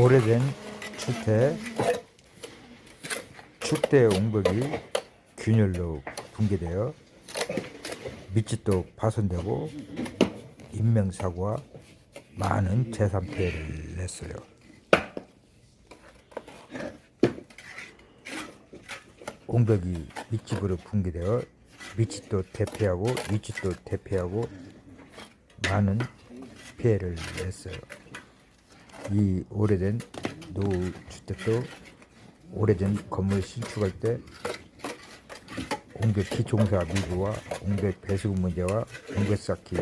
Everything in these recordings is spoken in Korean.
오래된 축대 축대 옹벽이 균열로 붕괴되어 밑집도 파손되고 인명사고와 많은 재산 피해를 냈어요. 옹벽이 밑집으로 붕괴되어 밑집도 대피하고 윗집도 대피하고 많은 피해를 냈어요. 이 오래된 노후 주택도 오래된 건물 신축할 때 옹벽 기총사 미비와 옹벽 배수구 문제와 옹벽 쌓기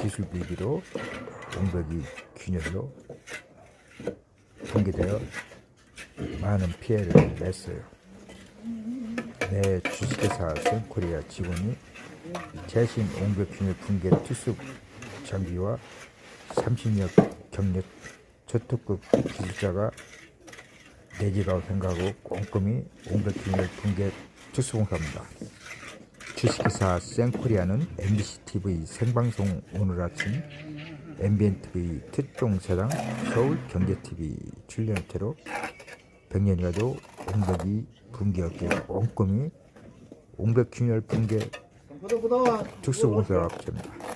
기술 비비로 옹벽이 균열로 붕괴되어 많은 피해를 냈어요. 내 주식회사 센코리아 직원이 최신 옹벽 균열 붕괴 투숙 장비와 30여 경력 초특급 기술자가 내지라고 생각하고 꼼꼼히 옹벽 균열 붕괴 투수공사입니다. 주식회사 센코리아는 MBC-TV 생방송 오늘 아침 MBN-TV 특종사장 서울 경제TV 출연 태로 100년이 가도 옹벽이 붕괴업계 꼼꼼히 옹벽 균열 붕괴 특수공사 업체입니다.